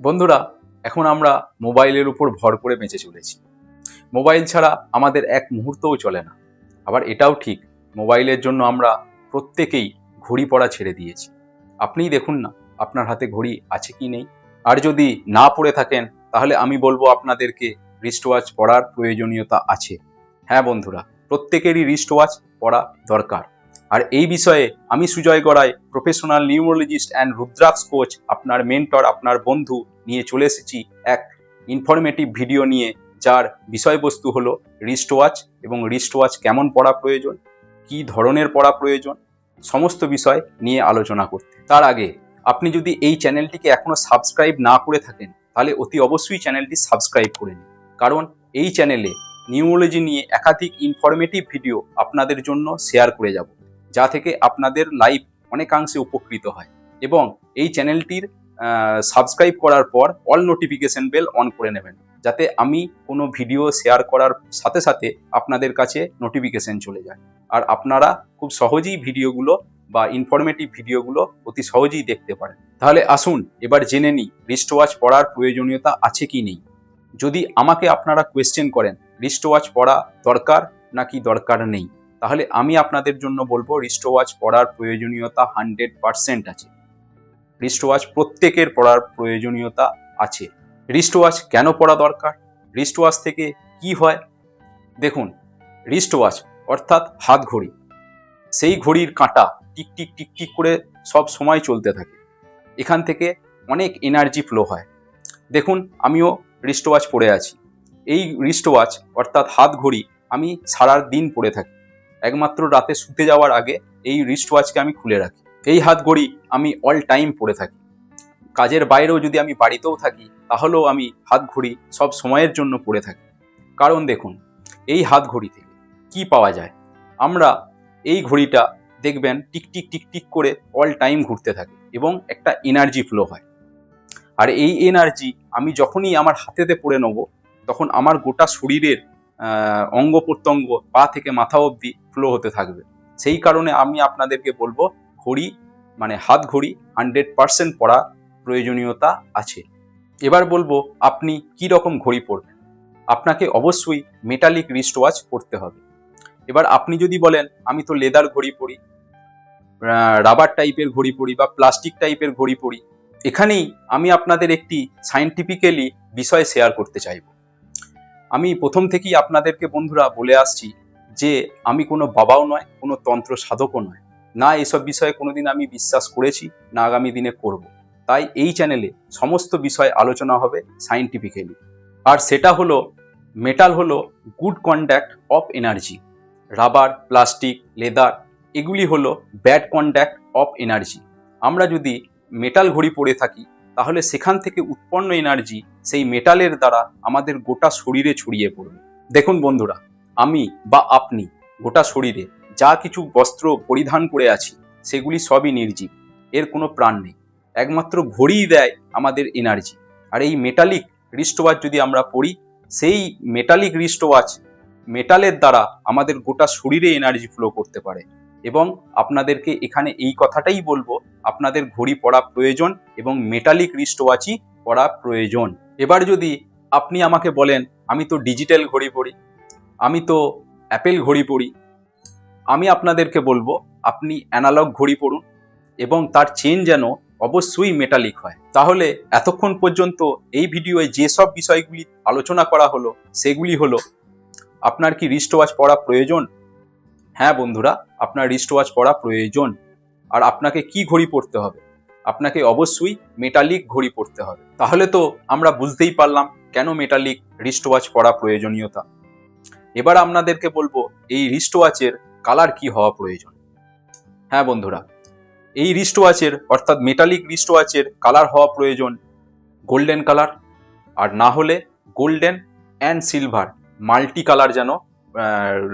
বন্ধুরা, এখন আমরা মোবাইলের উপর ভর করে বেঁচে চলেছি। মোবাইল ছাড়া আমাদের এক মুহূর্তও চলে না। আবার এটাও ঠিক, মোবাইলের জন্য আমরা প্রত্যেকেই ঘড়ি পড়া ছেড়ে দিয়েছি। আপনিই দেখুন না, আপনার হাতে ঘড়ি আছে কি নেই। আর যদি না পড়ে থাকেন, তাহলে আমি বলব আপনাদেরকে রিস্ট ওয়াচ পড়ার প্রয়োজনীয়তা আছে। হ্যাঁ বন্ধুরা প্রত্যেকেরই রিস্ট ওয়াচ পড়া দরকার। আর এই বিষয়ে আমি Sujoy Garai professional numerologist and Rudraksha coach আপনার মেন্টর আপনার বন্ধু নিয়ে চলে এসেছি এক ইনফরমেটিভ ভিডিও নিয়ে, যার বিষয়বস্তু হলো রিস্ট ওয়াচ এবং রিস্ট ওয়াচ কেমন পড়া প্রয়োজন, কী ধরনের পড়া প্রয়োজন, সমস্ত বিষয় নিয়ে আলোচনা করতে। তার আগে, আপনি যদি এই চ্যানেলটিকে এখনও সাবস্ক্রাইব না করে থাকেন, তাহলে অতি অবশ্যই চ্যানেলটি সাবস্ক্রাইব করে নিন। কারণ এই চ্যানেলে নিউমোলজি নিয়ে একাধিক ইনফরমেটিভ ভিডিও আপনাদের জন্য শেয়ার করে যাব, যা থেকে আপনাদের লাইফ অনেকাংশে উপকৃত হয়। এবং এই চ্যানেলটির সাবস্ক্রাইব করার পর অল নোটিফিকেশন বেল অন করে নেবেন, যাতে আমি কোনো ভিডিও শেয়ার করার সাথে সাথে আপনাদের কাছে নোটিফিকেশন চলে যায়। আর আপনারা খুব সহজেই ভিডিওগুলো বা ইনফরমেটিভ ভিডিওগুলো অতি সহজেই দেখতে পারেন। তাহলে আসুন, এবার জেনে নিই রিস্ট ওয়াচ পড়ার প্রয়োজনীয়তা আছে কি নেই। যদি আমাকে আপনারা কোয়েশ্চেন করেন রিস্ট ওয়াচ পড়া দরকার নাকি দরকার নেই? তাহলে আমি আপনাদের জন্য বলব রিস্ট ওয়াচ পড়ার প্রয়োজনীয়তা হান্ড্রেড পারসেন্ট আছে। রিস্ট ওয়াচ প্রত্যেকের পড়ার প্রয়োজনীয়তা আছে। রিস্ট ওয়াচ কেন পড়া দরকার? রিস্ট ওয়াচ থেকে কি হয়? দেখুন রিস্ট ওয়াচ অর্থাৎ হাত ঘড়ি, সেই ঘড়ির কাঁটা টিক টিক টিক টিক করে সব সময় চলতে থাকে। এখান থেকে অনেক এনার্জি ফ্লো হয়। দেখুন, আমিও রিস্ট ওয়াচ পরে আছি। এই রিস্ট ওয়াচ অর্থাৎ হাত ঘড়ি, আমি সারা দিন পরে থাকি। একমাত্র রাতে শুতে যাওয়ার আগে এই রিস্ট ওয়াচকে আমি খুলে রাখি। এই হাত ঘড়ি আমি অল টাইম পরে থাকি। কাজের বাইরেও যদি আমি বাড়িতেও থাকি, তাহলেও আমি হাত ঘড়ি সব সময়ের জন্য পরে থাকি। কারণ দেখুন, এই হাত ঘড়ি থেকে কি পাওয়া যায়? আমরা এই ঘড়িটা দেখবেন টিক টিক টিক টিক করে অল টাইম ঘুরতে থাকে এবং একটা এনার্জি ফ্লো হয়। আর এই এনার্জি আমি যখনই আমার হাতেতে পড়ে নেব, তখন আমার গোটা শরীরের অঙ্গ প্রত্যঙ্গ পা থেকে মাথা অবধি ফ্লো হতে থাকবে। সেই কারণে আমি আপনাদেরকে বলব, ঘড়ি মানে হাত ঘড়ি হান্ড্রেড পার্সেন্ট পড়া প্রয়োজনীয়তা আছে। এবার বলব, আপনি কি রকম ঘড়ি পরবেন? আপনাকে অবশ্যই মেটালিক রিস্ট ওয়াচ পরতে হবে। এবার আপনি যদি বলেন, আমি তো লেদার ঘড়ি পরি রাবার টাইপের ঘড়ি পরি বা প্লাস্টিক টাইপের ঘড়ি পরি এখানেই আমি আপনাদের একটি সায়েন্টিফিক্যালি বিষয় শেয়ার করতে চাইব। আমি প্রথম থেকেই আপনাদেরকে বন্ধুরা বলে আসছি যে আমি কোনো বাবাও নয়, কোনো তন্ত্র সাধকও নয়। না এসব বিষয়ে কোনোদিন আমি বিশ্বাস করেছি, না আগামী দিনে করব। তাই এই চ্যানেলে সমস্ত বিষয় আলোচনা হবে সায়েন্টিফিক্যালি আর সেটা হলো মেটাল হলো good conduct of energy rubber plastic leather এগুলি হলো ব্যাড কন্ডাক্ট অফ এনার্জি আমরা যদি মেটাল ঘড়ি পরে থাকি, তাহলে সেখান থেকে উৎপন্ন এনার্জি সেই মেটালের দ্বারা আমাদের গোটা শরীরে ছড়িয়ে পড়বে। দেখুন বন্ধুরা, আমি বা আপনি গোটা শরীরে যা কিছু বস্ত্র পরিধান করে আছি, সেগুলি সবই নির্জীব, এর কোনো প্রাণ নেই। একমাত্র ঘড়িই দেয় আমাদের এনার্জি আর এই মেটালিক রিস্টওয়াচ যদি আমরা পড়ি সেই মেটালিক রিস্টওয়াচ মেটালের দ্বারা আমাদের গোটা শরীরে এনার্জি ফ্লো করতে পারে। এবং আপনাদেরকে এখানে এই কথাটাই বলব, আপনাদের ঘড়ি পড়া প্রয়োজন এবং মেটালিক রিস্টওয়াচই পড়া প্রয়োজন। এবার যদি আপনি আমাকে বলেন, আমি তো ডিজিটাল ঘড়ি পড়ি, আমি তো অ্যাপেল ঘড়ি পড়ি, আমি আপনাদেরকে বলব, আপনি অ্যানালগ ঘড়ি পড়ুন এবং তার চেন যেন অবশ্যই মেটালিক হয়। তাহলে এতক্ষণ পর্যন্ত এই ভিডিওয়ে যেসব বিষয়গুলি আলোচনা করা হলো, সেগুলি হলো, আপনার কি রিস্ট ওয়াচ পড়া প্রয়োজন? হ্যাঁ বন্ধুরা, আপনার রিস্ট ওয়াচ পড়া প্রয়োজন। আর আপনাকে কি ঘড়ি পড়তে হবে? আপনাকে অবশ্যই মেটালিক ঘড়ি পড়তে হবে। তাহলে তো আমরা বুঝতেই পারলাম কেন মেটালিক রিস্ট ওয়াচ পড়া প্রয়োজনীয়তা। এবার আপনাদেরকে বলব, এই রিস্ট ওয়াচের কালার কি হওয়া প্রয়োজন? হ্যাঁ বন্ধুরা, এই রিস্ট ওয়াচের অর্থাৎ মেটালিক রিস্ট ওয়াচের কালার হওয়া প্রয়োজন গোল্ডেন কালার আর না হলে golden and silver multi colour যেন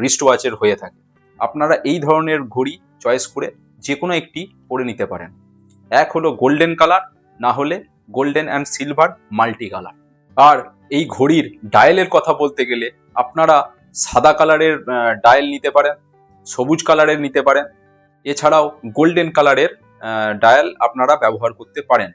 রিস্ট ওয়াচের হয়ে থাকে। আপনারা এই ধরনের ঘড়ি চয়েস করে যে কোনো একটি পরে নিতে পারেন। এক হলো গোল্ডেন কালার না হলে golden and silver multi colour আর এই ঘড়ির ডায়ালের কথা বলতে গেলে আপনারা সাদা কালারের ডায়াল নিতে পারেন, সবুজ কালারের নিতে পারেন। এছাড়াও গোল্ডেন কালারের ডায়াল আপনারা ব্যবহার করতে পারেন।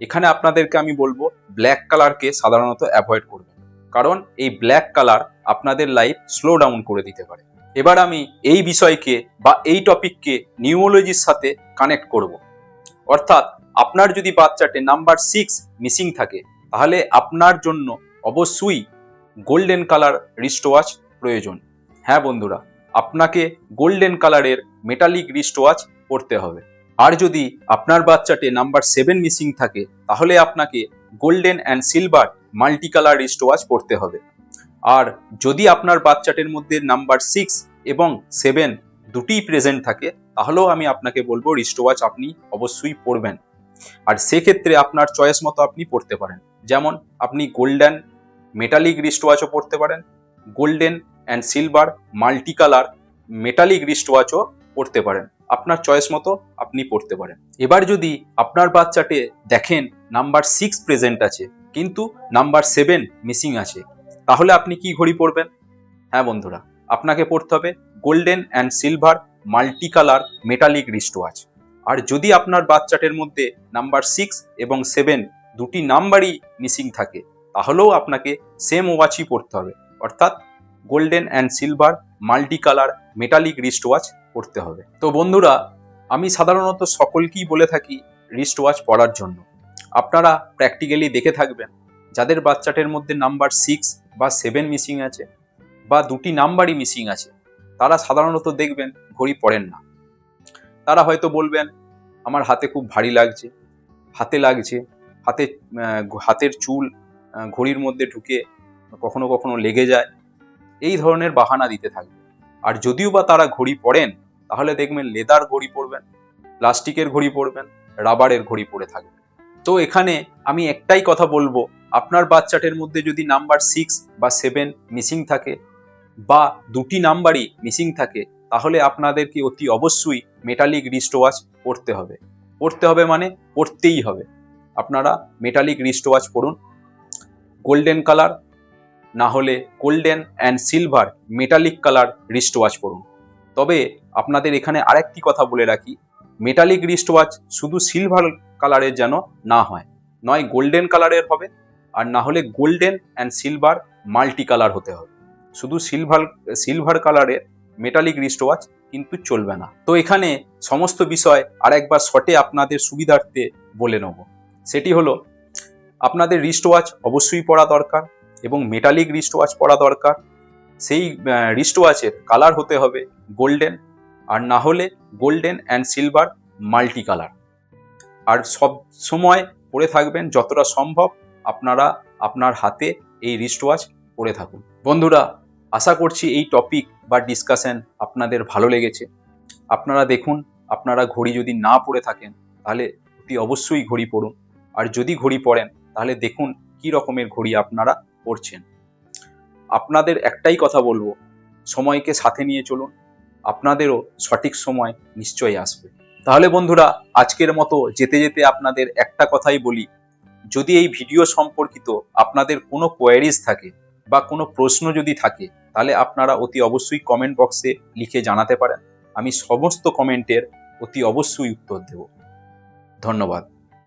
এখানে আপনাদেরকে আমি বলব ব্ল্যাক কালারকে সাধারণত অ্যাভয়েড করবেন। কারণ এই ব্ল্যাক কালার আপনাদের লাইফ স্লো ডাউন করে দিতে পারে। এবার আমি এই বিষয়কে বা এই টপিককে নিউমোলজির সাথে কানেক্ট করব। অর্থাৎ আপনার যদি বাচ্চাটে নাম্বার সিক্স মিসিং থাকে, তাহলে আপনার জন্য অবশ্যই গোল্ডেন কালার রিস্ট ওয়াচ প্রয়োজন। হ্যাঁ বন্ধুরা, আপনাকে গোল্ডেন কালারের মেটালিক রিস্ট ওয়াচ পরতে হবে। আর যদি আপনার বাচ্চাটে নাম্বার সেভেন মিসিং থাকে, তাহলে আপনাকে golden and silver multi colour wrist watch পরতে হবে। আর যদি আপনার বাচ্চাটের মধ্যে নাম্বার সিক্স এবং সেভেন দুটিই প্রেজেন্ট থাকে, তাহলেও আমি আপনাকে বলব রিস্ট ওয়াচ আপনি অবশ্যই পরবেন। আর সেক্ষেত্রে আপনার চয়েস মতো আপনি পড়তে পারেন। যেমন আপনি গোল্ডেন মেটালিক রিস্ট ওয়াচও পড়তে পারেন golden and silver multi colour metallic wrist ওয়াচও পড়তে পারেন। আপনার চয়েস মতো আপনি পড়তে পারেন। এবার যদি আপনার বাচ্চাটে দেখেন নাম্বার সিক্স প্রেজেন্ট আছে, কিন্তু নাম্বার সেভেন মিসিং আছে, তাহলে আপনি কি ঘড়ি পরবেন? হ্যাঁ বন্ধুরা আপনাকে পড়তে হবে golden and silver multi colour metallic wrist watch আর যদি আপনার বাচ্চাটের মধ্যে নাম্বার সিক্স এবং সেভেন দুটি নাম্বারই মিসিং থাকে, তাহলেও আপনাকে সেম ওয়াচই পড়তে হবে। অর্থাৎ golden and silver multi colour metallic wrist watch পড়তে হবে। তো বন্ধুরা, আমি সাধারণত সকলকেই বলে থাকি রিস্ট ওয়াচ পড়ার জন্য। আপনারা প্র্যাকটিক্যালি দেখে থাকবেন, যাদের বাচ্চাটের মধ্যে নাম্বার সিক্স বা সেভেন মিসিং আছে বা দুটি নাম্বারই মিসিং আছে, তারা সাধারণত দেখবেন ঘড়ি পড়েন না। তারা হয়তো বলবেন, আমার হাতে খুব ভারী লাগছে, হাতে লাগছে, হাতে হাতের চুল ঘড়ির মধ্যে ঢুকে কখনো কখনো লেগে যায়। এই ধরনের বাহানা দিতে থাকবে আর যদিও বা তারা ঘড়ি পরেন তাহলে দেখবেন লেদার ঘড়ি পরবেন প্লাস্টিকের ঘড়ি পরবেন রাবারের ঘড়ি পরে থাকবেন তো এখানে আমি একটাই কথা বলব, আপনার বাচ্চাটের মধ্যে যদি নাম্বার সিক্স বা সেভেন মিসিং থাকে বা দুটি নাম্বারই মিসিং থাকে, তাহলে আপনাদেরকে অতি অবশ্যই মেটালিক রিস্ট ওয়াচ পড়তে হবে। পড়তে হবে মানে পড়তেই হবে। আপনারা মেটালিক রিস্ট ওয়াচ পড়ুন গোল্ডেন কালার না হলে golden and silver metallic colour wrist watch পড়ুন তবে আপনাদের এখানে আরেকটি কথা বলে রাখি মেটালিক রিস্ট ওয়াচ শুধু সিলভার কালারের যেন না হয়, নয় গোল্ডেন কালারের হবে, আর না হলে golden and silver multi colour হতে হবে। শুধু সিলভার সিলভার কালারের মেটালিক রিস্ট ওয়াচ কিন্তু চলবে না। তো এখানে সমস্ত বিষয় আরেকবার শর্টে আপনাদের সুবিধার্থে বলে নেব। সেটি হলো, আপনাদের রিস্ট ওয়াচ অবশ্যই পরা দরকার এবং মেটালিক রিস্ট ওয়াচ পরা দরকার। সেই রিস্ট ওয়াচের কালার হতে হবে গোল্ডেন আর না হলে golden and silver multi colour আর সব সময় পরে থাকবেন যতটা সম্ভব আপনারা, আপনার হাতে এই রিস্ট ওয়াচ পরে থাকুন। বন্ধুরা, আশা করছি এই টপিক বা ডিসকাশন আপনাদের ভালো লেগেছে। আপনারা দেখুন, আপনারা ঘড়ি যদি না পরে থাকেন, তাহলে অতি অবশ্যই ঘড়ি পরুন আর যদি ঘড়ি পরেন তাহলে দেখুন কি রকমের ঘড়ি আপনারা পরছেন আপনাদের একটাই কথা বলব, সময়কে সাথে নিয়ে চলুন। আপনাদেরও সঠিক সময় নিশ্চয়ই আসবে। তাহলে বন্ধুরা, আজকের মতো যেতে যেতে আপনাদের একটা কথাই বলি। যদি এই ভিডিও সম্পর্কিত আপনাদের কোনো কোয়ারিজ থাকে বা কোনো প্রশ্ন যদি থাকে, তাহলে আপনারা অতি অবশ্যই কমেন্ট বক্সে লিখে জানাতে পারেন। আমি সমস্ত কমেন্টের অতি অবশ্যই উত্তর দেব। ধন্যবাদ।